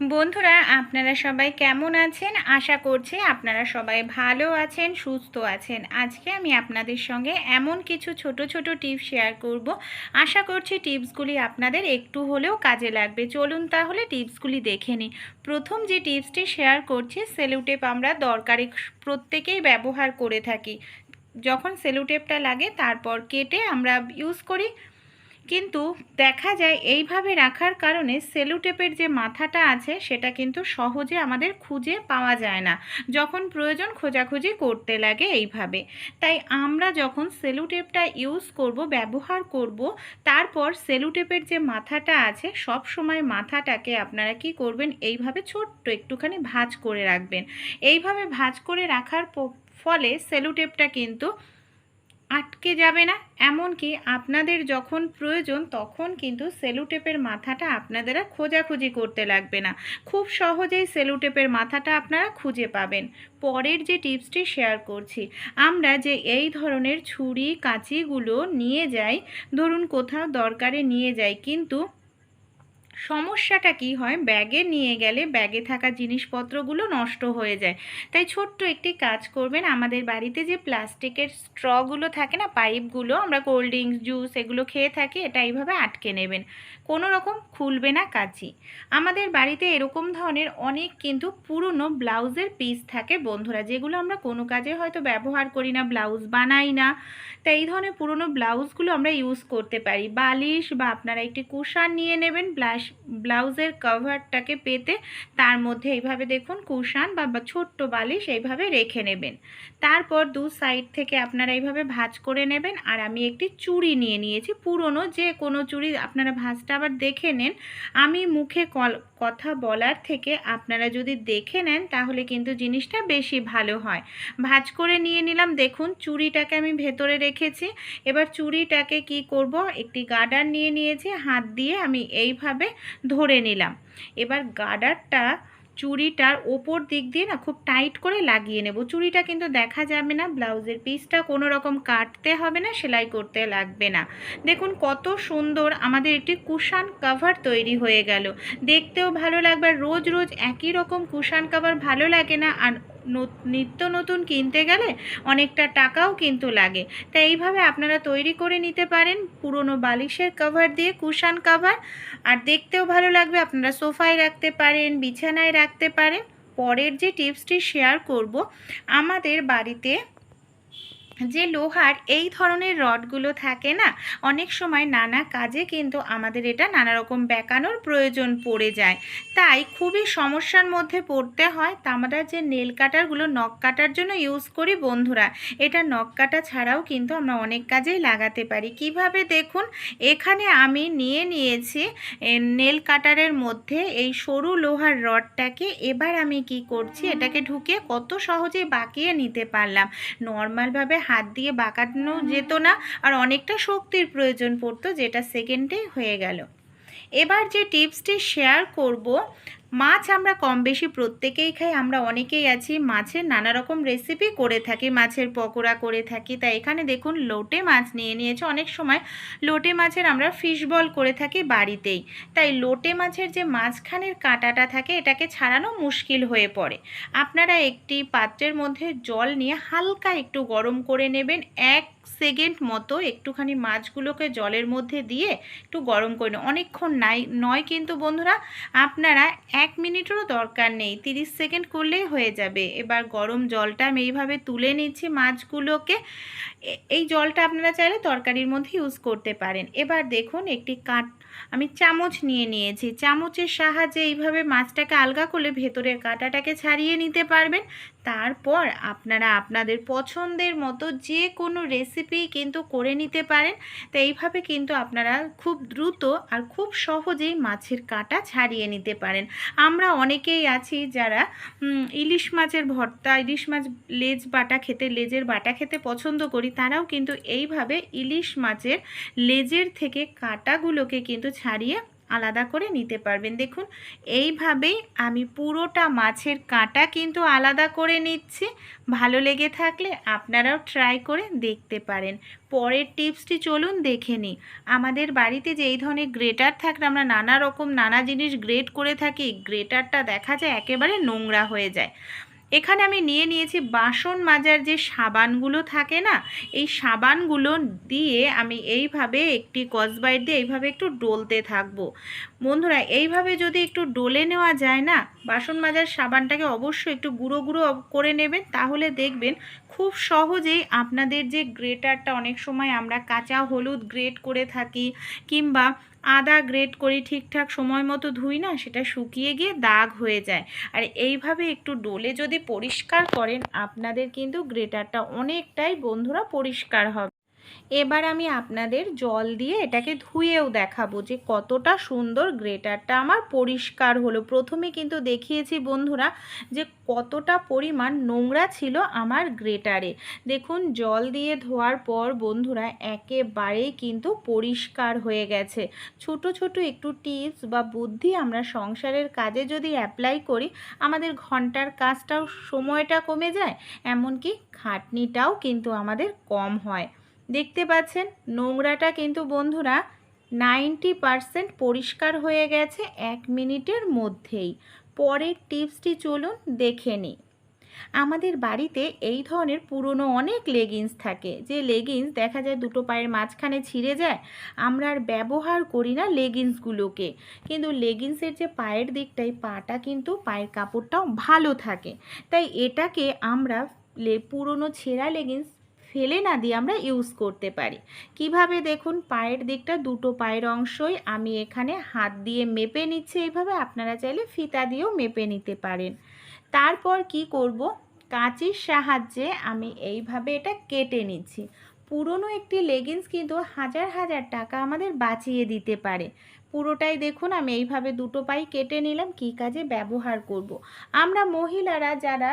বন্ধুরা, আপনারা সবাই কেমন আছেন? আশা করছি আপনারা সবাই ভালো আছেন, সুস্থ আছেন। আজকে আমি আপনাদের সঙ্গে এমন কিছু ছোট ছোট টিপস শেয়ার করব। আশা করছি টিপসগুলি আপনাদের একটু হলেও কাজে লাগবে। চলুন তাহলে টিপসগুলি দেখে নিই। প্রথম যে টিপসটি শেয়ার করছি, সেলুটেপ আমরা দরকারি প্রত্যেকেই ব্যবহার করে থাকি। যখন সেলুটেপটা লাগে, তারপর কেটে আমরা ইউজ করি। কিন্তু দেখা যায় এইভাবে রাখার কারণে সেলুটেপের যে মাথাটা আছে, সেটা কিন্তু সহজে আমাদের খুঁজে পাওয়া যায় না। যখন প্রয়োজন খোঁজাখুঁজি করতে লাগে এইভাবে। তাই আমরা যখন সেলুটেপটা ইউজ করব, ব্যবহার করব, তারপর সেলুটেপের যে মাথাটা আছে, সব সময় মাথাটাকে আপনারা কি করবেন, এইভাবে ছোট্ট একটুখানি ভাঁজ করে রাখবেন। এইভাবে ভাঁজ করে রাখার ফলে সেলুটেপটা কিন্তু আটকে যাবে না। এমনকি আপনাদের যখন প্রয়োজন, তখন কিন্তু সেলুটেপের মাথাটা আপনাদেরা খোঁজাখুঁজি করতে লাগবে না। খুব সহজেই সেলুটেপের মাথাটা আপনারা খুঁজে পাবেন। পরের যে টিপসটি শেয়ার করছি, আমরা যে এই ধরনের ছুরি, কাঁচিগুলো নিয়ে যাই, ধরুন কোথাও দরকারে নিয়ে যাই, কিন্তু সমস্যাটা কি হয়? ব্যাগে নিয়ে গেলে ব্যাগে থাকা জিনিসপত্রগুলো নষ্ট হয়ে যায়। তাই ছোট্ট একটি কাজ করবেন। আমাদের বাড়িতে যে প্লাস্টিকের স্ট্রগুলো থাকে না, পাইপগুলো, আমরা কোল্ড ড্রিঙ্কস, জুস এগুলো খেয়ে থাকি, এটা এইভাবে আটকে নেবেন। কোনো রকম খুলবে না কাচি আমাদের বাড়িতে এরকম ধরনের অনেক কিন্তু পুরনো ব্লাউজের পিস থাকে বন্ধুরা, যেগুলো আমরা কোনো কাজে হয়তো ব্যবহার করি না, ব্লাউজ বানাই না। তাই এই ধরনের পুরনো ব্লাউজগুলো আমরা ইউজ করতে পারি। বালিশ বা আপনারা একটি কুশান নিয়ে নেবেন, ব্লাশ ব্লাউজের কভারটাকে পেতে তার মধ্যে এইভাবে দেখুন কুশান বা ছোট্ট বালিশ এইভাবে রেখে নেবেন। তারপর দু সাইড থেকে আপনারা এইভাবে ভাঁজ করে নেবেন। আর আমি একটি চুড়ি নিয়ে নিয়েছি, পুরনো যে কোনো চুড়ি আপনারা ভাঁজটা আবার দেখে নেন। আমি মুখে কথা বলার থেকে আপনারা যদি দেখে নেন তাহলে কিন্তু জিনিসটা বেশি ভালো হয়। ভাঁজ করে নিয়ে নিলাম, দেখুন চুড়িটাকে আমি ভেতরে রেখেছি। এবার চুড়িটাকে কি করব? একটি গার্ডার নিয়ে নিয়েছি, হাত দিয়ে আমি এইভাবে ধরে নিলাম। এবার গার্ডারটা চুড়িটার ওপর দিক দিয়ে না খুব টাইট করে লাগিয়ে নেব। চুড়িটা কিন্তু দেখা যাবে না, ব্লাউজের পিসটা কোনো রকম কাটতে হবে না, সেলাই করতে লাগবে না। দেখুন কত সুন্দর আমাদের একটি কুশান কাভার তৈরি হয়ে গেল। দেখতেও ভালো লাগবে রোজ রোজ একই রকম কুশান কাভার ভালো লাগে না, আর নিত্য নতুন কিনতে গেলে অনেকটা টাকাও কিন্তু লাগে। তাই এইভাবে আপনারা তৈরি করে নিতে পারেন। পুরনো বালিশের কভার দিয়ে কুশান কভার আর দেখতেও ভালো লাগবে, আপনারা সোফায় রাখতে পারেন, বিছানায় রাখতে পারেন। পরের যে টিপসটি শেয়ার করব, আমাদের বাড়িতে যে লোহার এই ধরনের রডগুলো থাকে না, অনেক সময় নানা কাজে কিন্তু আমাদের এটা নানা রকম বেঁকানোর প্রয়োজন পড়ে যায়। তাই খুবই সমস্যার মধ্যে পড়তে হয়। তা আমরা যে নেল কাটারগুলো নখ কাটার জন্য ইউজ করি বন্ধুরা, এটা নখ কাটা ছাড়াও কিন্তু আমরা অনেক কাজেই লাগাতে পারি। কীভাবে দেখুন, এখানে আমি নিয়ে নিয়েছি নেল কাটারের মধ্যে এই সরু লোহার রডটাকে। এবার আমি কি করছি, এটাকে ঢুকিয়ে কত সহজে বাঁকিয়ে নিতে পারলাম। নর্মালভাবে হাত দিয়ে বাঁকানো যেত না আর অনেকটা শক্তির প্রয়োজন পড়তো যেটা সেকেন্ডে হয়ে গেল। এবার যে টিপসটি শেয়ার করব মাছ আমরা কম বেশি প্রত্যেকেই খাই, আমরা অনেকেই আছি, মাছের নানা রকম রেসিপি করে থাকি, মাছের পকোড়া করে থাকি। তাই এখানে দেখুন, লোটে মাছ নিয়ে নিয়েছে। অনেক সময় লোটে মাছের আমরা ফিশ বল করে থাকি বাড়িতেই। তাই লোটে মাছের যে মাঝখানের কাঁটাটা থাকে, এটাকে ছাড়ানো মুশকিল হয়ে পড়ে। আপনারা একটি পাত্রের মধ্যে জল নিয়ে হালকা একটু গরম করে নেবেন, এক সেকেন্ড মতো একটুখানি মাছগুলোকে জলের মধ্যে দিয়ে একটু গরম করে নেন অনেকক্ষণ নাই, নয় কিন্তু বন্ধুরা, আপনারা এক মিনিটেরও দরকার নেই। তিরিশ সেকেন্ড করলেই হয়ে যাবে। এবার গরম জলটা আমি এইভাবে তুলে নিচ্ছি মাছগুলোকে। এই জলটা আপনারা চাইলে তরকারির মধ্যে ইউজ করতে পারেন। এবার দেখুন একটি কাট আমি চামচ নিয়ে নিয়েছি। চামচের সাহায্যে এইভাবে মাছটাকে আলগা করলে ভেতরের কাঁটাটাকে ছাড়িয়ে নিতে পারবেন। তারপর আপনারা আপনাদের পছন্দের মতো যে কোনো রেসিপি কিন্তু করে নিতে পারেন। তো এইভাবে কিন্তু আপনারা খুব দ্রুত আর খুব সহজেই মাছের কাঁটা ছাড়িয়ে নিতে পারেন। আমরা অনেকেই আছি যারা ইলিশ মাছের ভর্তা, ইলিশ মাছ লেজ বাটা খেতে, লেজের বাটা খেতে পছন্দ করি, তারাও কিন্তু এইভাবে ইলিশ মাছের লেজের থেকে কাঁটাগুলোকে কিন্তু ছাড়িয়ে আলাদা করে নিতে পারবেন। দেখুন, এইভাবেই আমি পুরোটা মাছের কাঁটা কিন্তু আলাদা করে নিচ্ছি। ভালো লেগে থাকলে আপনারাও ট্রাই করে দেখতে পারেন। পরের টিপসটি চলুন দেখে নিই। আমাদের বাড়িতে যে এই ধরনের গ্রেটার থাকলে আমরা নানা রকম নানা জিনিস গ্রেট করে থাকি গ্রেটারটা দেখা যায় একেবারে নোংরা হয়ে যায়। এখানে আমি নিয়ে নিয়েছি বাসন মাজার যে সাবানগুলো থাকে না, এই সাবানগুলো দিয়ে আমি এইভাবে একটি কসবাইট দিয়ে এইভাবে একটু ডলতে থাকব। বন্ধুরা, এইভাবে যদি একটু ডলে নেওয়া যায় না, বাসন মাজার সাবানটাকে অবশ্যই একটু গুঁড়ো গুঁড়ো করে নেবেন, তাহলে দেখবেন খুব সহজেই আপনাদের যে গ্রেটারটা অনেক সময় আমরা কাঁচা হলুদ গ্রেট করে থাকি কিংবা আদা গ্রেট করি, ঠিকঠাক সময় মতো ধুই না, সেটা শুকিয়ে গিয়ে দাগ হয়ে যায়। আর এইভাবে একটু ডোলে যদি পরিষ্কার করেন, আপনাদের কিন্তু গ্রেটারটা অনেকটাই বন্ধুরা পরিষ্কার হবে। এবার আমি আপনাদের জল দিয়ে এটাকে ধুয়েও দেখাবো যে কতটা সুন্দর গ্রেটারটা আমার পরিষ্কার হলো। প্রথমে কিন্তু দেখিয়েছি বন্ধুরা যে কতটা পরিমাণ নোংরা ছিল আমার গ্রেটারে। দেখুন, জল দিয়ে ধোয়ার পর বন্ধুরা একেবারেই কিন্তু পরিষ্কার হয়ে গেছে। ছোট ছোট একটু টিপস বা বুদ্ধি আমরা সংসারের কাজে যদি অ্যাপ্লাই করি, আমাদের ঘণ্টার কাজটাও সময়টা কমে যায়, এমনকি খাটনিটাও কিন্তু আমাদের কম হয়। দেখতে পাচ্ছেন, নোংরাটা কিন্তু বন্ধুরা নাইনটি পারসেন্ট পরিষ্কার হয়ে গেছে এক মিনিটের মধ্যেই। পরের টিপসটি চলুন দেখে নিই। আমাদের বাড়িতে এই ধরনের পুরনো অনেক লেগিংস থাকে। যে লেগিংস দেখা যায় দুটো পায়ের মাঝখানে ছিঁড়ে যায়, আমরা আর ব্যবহার করি না লেগিংসগুলোকে কিন্তু লেগিংসের যে পায়ের দিকটাই পাটা কিন্তু পায়ের কাপড়টাও ভালো থাকে। তাই এটাকে আমরা পুরনো ছেঁড়া লেগিংস ফেলে না দিয়ে আমরা ইউজ করতে পারি। কীভাবে দেখুন, পায়ের দিকটা দুটো পায়ের অংশই আমি এখানে হাত দিয়ে মেপে নিচ্ছি এইভাবে, আপনারা চাইলে ফিতা দিয়েও মেপে নিতে পারেন। তারপর কি করব? কাঁচির সাহায্যে আমি এইভাবে এটা কেটে নিচ্ছি। পুরনো একটি লেগিংস কিন্তু হাজার হাজার টাকা আমাদের বাঁচিয়ে দিতে পারে। পুরোটাই দেখুন, আমি এইভাবে দুটো পাই কেটে নিলাম, কি কাজে ব্যবহার করব। আমরা মহিলারা যারা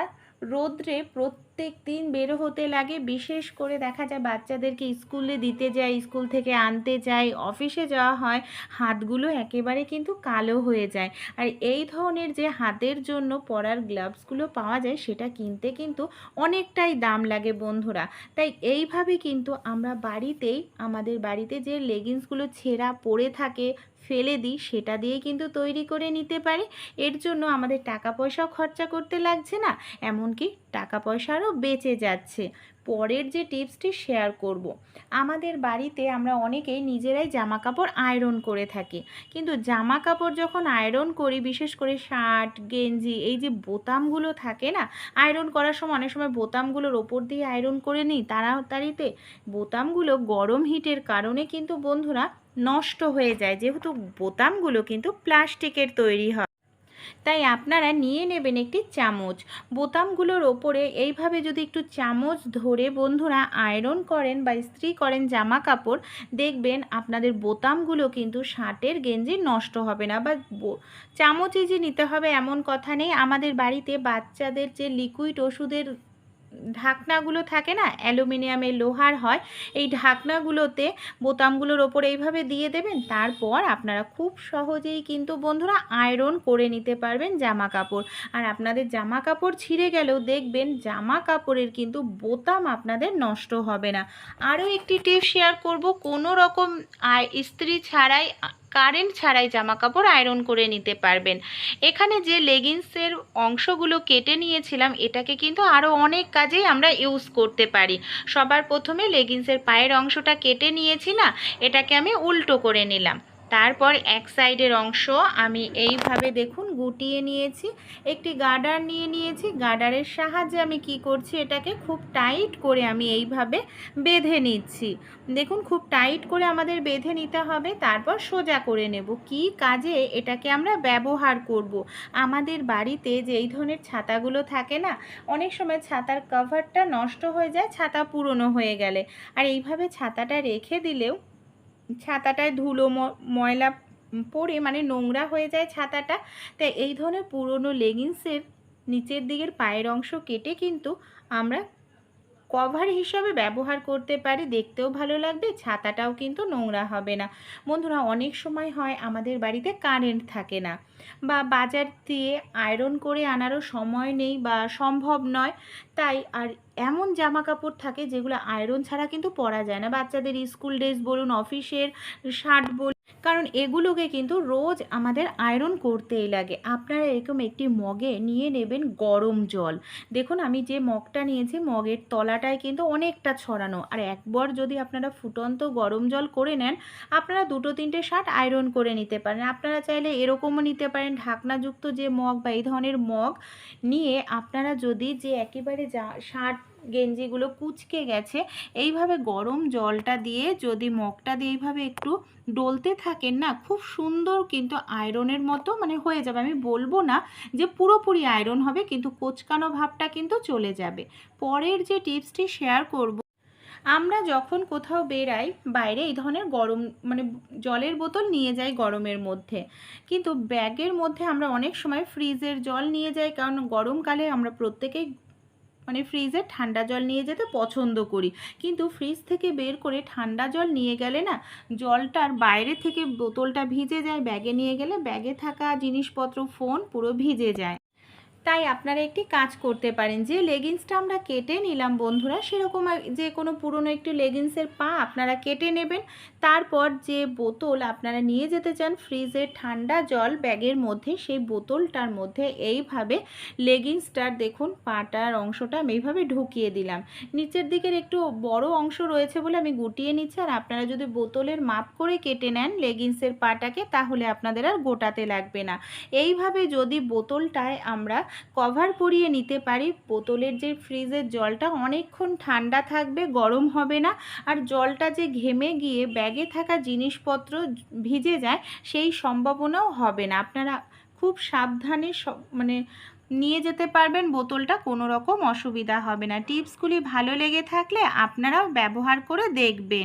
রোদ্রে প্রত্যেক দিন বেরো হতে লাগে, বিশেষ করে দেখা যায় বাচ্চাদেরকে স্কুলে দিতে যায়, স্কুল থেকে আনতে যাই অফিসে যাওয়া হয়, হাতগুলো একেবারে কিন্তু কালো হয়ে যায়। আর এই ধরনের যে হাতের জন্য পরার গ্লাভসগুলো পাওয়া যায়, সেটা কিনতে কিন্তু অনেকটাই দাম লাগে বন্ধুরা। তাই এইভাবে কিন্তু আমরা বাড়িতেই, আমাদের বাড়িতে যে লেগিংসগুলো ছেঁড়া পড়ে থাকে, ফেলে দিই, সেটা দিয়ে কিন্তু তৈরি করে নিতে পারি। এর জন্য আমাদের টাকা পয়সাও খরচা করতে লাগছে না, এমনকি টাকা পয়সারও বেঁচে যাচ্ছে। পরের যে টিপসটি শেয়ার করব। আমাদের বাড়িতে আমরা অনেকেই নিজেরাই জামা কাপড় আয়রন করে থাকি। কিন্তু জামা কাপড় যখন আয়রন করি, বিশেষ করে শার্ট, গেঞ্জি, এই যে বোতামগুলো থাকে না আয়রন করার সময় অনেক সময় বোতামগুলোর ওপর দিয়ে আয়রন করে নিই তাড়াতাড়িতে। বোতামগুলো গরম হিটের কারণে কিন্তু বন্ধুরা নষ্ট হয়ে যায়। যেহেতু বোতামগুলো কিন্তু প্লাস্টিকের তৈরি হয়। তাই আপনারা নিয়ে নেবেন একটি চামচ। বোতামগুলোর ওপরে এইভাবে যদি একটু চামচ ধরে বন্ধুরা আয়রন করেন বা ইস্ত্রি করেন জামা কাপড়, দেখবেন আপনাদের বোতামগুলো কিন্তু শার্টের গেঞ্জি নষ্ট হবে না বা চামচে যে নিতে হবে এমন কথা নেই। আমাদের বাড়িতে বাচ্চাদের যে লিকুইড ওষুধের ঢাকনাগুলো থাকে না? অ্যালুমিনিয়ামের লোহার হয়। এই ঢাকনাগুলোতে বোতামগুলোর ওপর এইভাবে দিয়ে দেবেন, তারপর আপনারা খুব সহজেই কিন্তু বন্ধুরা আয়রন করে নিতে পারবেন জামা কাপড় আর আপনাদের জামা কাপড় ছিঁড়ে গেলেও দেখবেন জামা কাপড়ের কিন্তু বোতাম আপনাদের নষ্ট হবে না। আরও একটি টিপ শেয়ার করব, কোনো রকম ইস্ত্রি ছাড়াই কারেন্ট ছাড়াই জামা কাপড় আয়রন করে নিতে পারবেন। এখানে যে লেগিংসের অংশগুলো কেটে নিয়েছিলাম, এটাকে কিন্তু আরও অনেক কাজেই আমরা ইউজ করতে পারি। সবার প্রথমে লেগিংসের পায়ের অংশটা কেটে নিয়েছি না, এটাকে আমি উল্টো করে নিলাম। তারপর এক সাইডের অংশ আমি এইভাবে দেখুন গুটিয়ে নিয়েছি, একটি গার্ডার নিয়ে নিয়েছি, গার্ডারের সাহায্যে আমি কি করছি এটাকে খুব টাইট করে আমি এইভাবে বেঁধে নিচ্ছি। দেখুন খুব টাইট করে আমাদের বেঁধে নিতে হবে, তারপর সোজা করে নেব। কি কাজে এটাকে আমরা ব্যবহার করব। আমাদের বাড়িতে যে এই ধরনের ছাতাগুলো থাকে না, অনেক সময় ছাতার কভারটা নষ্ট হয়ে যায়, ছাতা পুরনো হয়ে গেলে। আর এইভাবে ছাতাটা রেখে দিলেও ছাতাটায় ধুলো ময়লা পরে মানে নোংরা হয়ে যায় ছাতাটা। তাই এই ধরনের পুরনো লেগিংসের নিচের দিকের পায়ের অংশ কেটে কিন্তু আমরা কভার হিসাবে ব্যবহার করতে পারি, দেখতেও ভালো লাগবে, ছাতাটাও কিন্তু নোংরা হবে না। বন্ধুরা, অনেক সময় হয় আমাদের বাড়িতে কারেন্ট থাকে না বা বাজার দিয়ে আয়রন করে আনারও সময় নেই বা সম্ভব নয়। তাই আর এমন জামা কাপড় থাকে যেগুলো আয়রন ছাড়া কিন্তু পরা যায় না। বাচ্চাদের স্কুল ড্রেস বলুন অফিসের শার্ট বলুন কারণ এগুলোকে কিন্তু রোজ আমাদের আয়রন করতেই লাগে। আপনারা এরকম একটি মগে নিয়ে নেবেন গরম জল। দেখুন, আমি যে মগটা নিয়েছি, মগের তলাটায় কিন্তু অনেকটা ছড়ানো। আর একবার যদি আপনারা ফুটন্ত গরম জল করে নেন, আপনারা দুটো, তিনটে শার্ট আয়রন করে নিতে পারেন। আপনারা চাইলে এরকমও নিতে পারেন, ঢাকনাযুক্ত যে মগ বা এই ধরনের মগ নিয়ে আপনারা যদি যে একেবারে যা শার্ট গেঞ্জিগুলো কুচকে গেছে। এইভাবে গরম জলটা দিয়ে যদি মগটা দিয়ে এইভাবে একটু ডলতে থাকেন না, খুব সুন্দর কিন্তু আয়রনের মতো মানে হয়ে যাবে। আমি বলব না যে পুরোপুরি আয়রন হবে, কিন্তু কোচকানো ভাবটা কিন্তু চলে যাবে। পরের যে টিপসটি শেয়ার করব, আমরা যখন কোথাও বেরাই বাইরে এই ধরনের গরম মানে জলের বোতল নিয়ে যাই গরমের মধ্যে। কিন্তু ব্যাগের মধ্যে আমরা অনেক সময় ফ্রিজের জল নিয়ে যাই, কারণ গরমকালে আমরা প্রত্যেকেই মানে ফ্রিজে ঠান্ডা জল নিয়ে যেতে পছন্দ করি। কিন্তু ফ্রিজ থেকে বের করে ঠান্ডা জল নিয়ে গেলে না, জলটার বাইরে থেকে বোতলটা ভিজে যায়, ব্যাগে নিয়ে গেলে ব্যাগে থাকা জিনিসপত্র ফোন পুরো ভিজে যায়। তাই আপনারা একটি কাজ করতে পারেন। যে লেগিংসটা আমরা কেটে নিলাম বন্ধুরা, সেরকম যে কোনো পুরনো একটি লেগিংসের পা আপনারা কেটে নেবেন। তারপর যে বোতল আপনারা নিয়ে যেতে চান, ফ্রিজে ঠান্ডা জল ব্যাগের মধ্যে, সেই বোতলটার মধ্যে এইভাবে লেগিংসটার দেখুন, পাটার অংশটা আমি এইভাবে ঢুকিয়ে দিলাম। নিচের দিকের একটু বড় অংশ রয়েছে বলে আমি গুটিয়ে নিচ্ছি, আর আপনারা যদি বোতলের মাপ করে কেটে নেন লেগিংসের পাটাকে, তাহলে আপনাদের আর গোটাতে লাগবে না। এইভাবে যদি বোতলটায় আমরা কভার পরিয়ে নিতে পারি। বোতলের যে ফ্রিজের জলটা অনেকক্ষণ ঠান্ডা থাকবে, গরম হবে না। আর জলটা যে ঘেমে গিয়ে ব্যাগে থাকা জিনিসপত্র ভিজে যায়, সেই সম্ভাবনাও হবে না। আপনারা খুব সাবধানে সব মানে নিয়ে যেতে পারবেন, বোতলটা কোনো রকম অসুবিধা হবে না। টিপসগুলি ভালো লেগে থাকলে আপনারাও ব্যবহার করে দেখবেন।